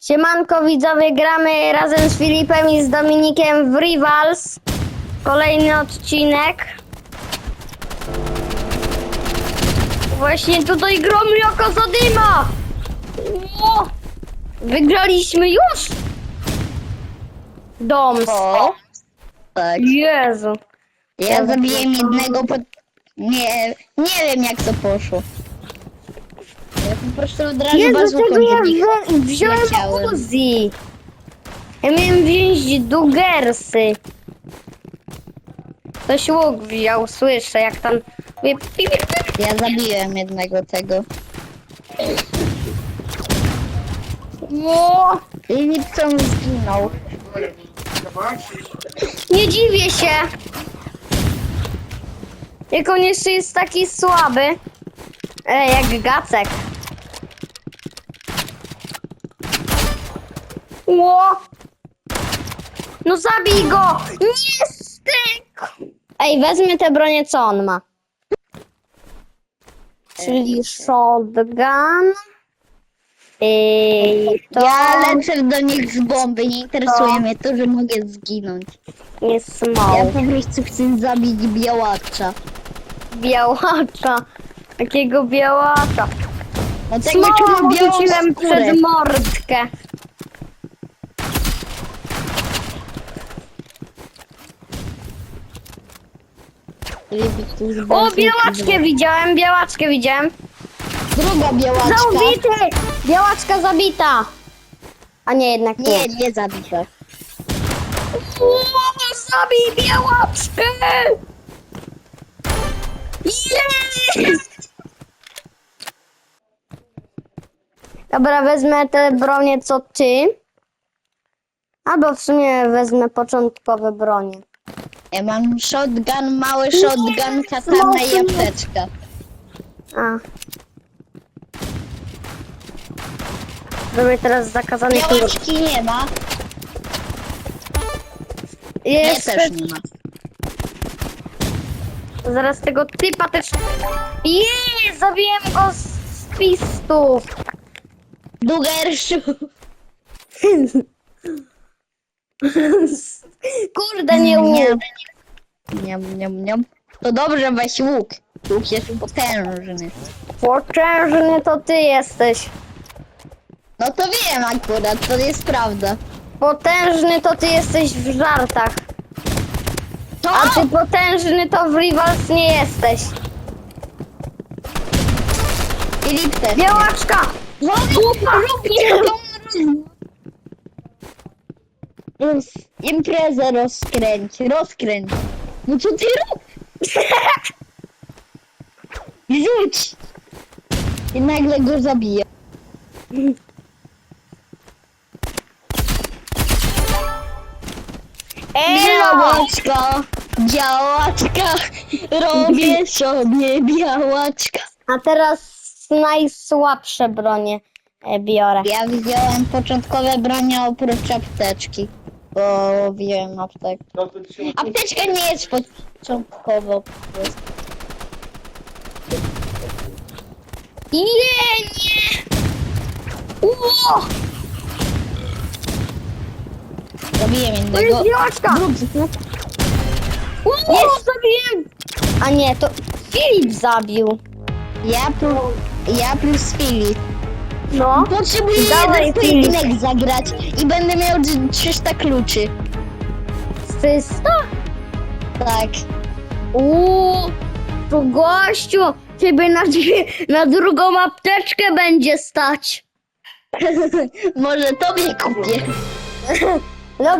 Siemanko widzowie, gramy razem z Filipem i z Dominikiem w Rivals. Kolejny odcinek. Właśnie tutaj gromy jako zadyma! Wygraliśmy już! Dom. O, tak. Jezu. Ja zabiłem jednego pod... Nie, nie wiem jak to poszło. Ja po prostu od razu Jezu, bazooką tego ja wzią- wziąłem leciałem. Uzi. Ja miałem wziąć Dugersy. Ktoś łuk wziął, słyszę jak tam... mówię, pi, pi, pi. Ja zabiłem jednego tego. Ło! Lipson zginął. Nie dziwię się. Jak on jeszcze jest taki słaby. E, jak Gacek. Ło! No zabij go! Nie styk! Ej, wezmę tę bronię, co on ma. Czyli shotgun. I to Ja lecę do nich z bomby, nie interesuje mnie to, że mogę zginąć. jest Ja small. po prostu chcę zabić białacza. Białacza. Takiego białacza. No tego Smoła czemu białą rzuciłem skórę? przed mordkę. O, białaczkę widziałem, białaczkę widziałem. Druga białaczka. Zabity! Białaczka zabita. A nie, jednak nie. Nie, nie zabita. O, zabij białaczkę! Jest! Dobra, wezmę te bronie co ty. Albo w sumie wezmę początkowe bronie. Ja mam shotgun, mały shotgun, katana i apteczka. A. Zrobię teraz zakazany tur. Białaczki nie ma. Nie, też nie ma. zaraz tego typa też. Jej, zabiłem go z twistów. Dugerszu. Kurde, nie łuk. Niam, niam, niam. To dobrze, weź łuk. Łuk jest potężny. Potężny to ty jesteś. No to wiem akurat, to jest prawda. Potężny to ty jesteś w żartach. To? A ty potężny to w Rivals nie jesteś. Filip też. Białaczka! Łupa! Roz, imprezę rozkręć, rozkręć. No co ty robisz? Rzuć! I nagle go zabije. Elo! Białaczka, białaczka, robię sobie białaczka. A teraz najsłabsze bronie e, biorę. Ja wziąłem początkowe bronie oprócz apteczki, bo wziąłem aptekę. Apteczka nie jest początkowo. Nie, nie! Ło! Zabiję To jest innego. białaczka! Ło, zabiłem! A nie, to Filip zabił. Ja plus, ja plus Filip. No. Potrzebuję Dawaj, jeden pojedynek zagrać i będę miał 300 kluczy. 300? Tak. Uuu, to gościu, ciebie na, na drugą apteczkę będzie stać. Może tobie kupię. Dobra.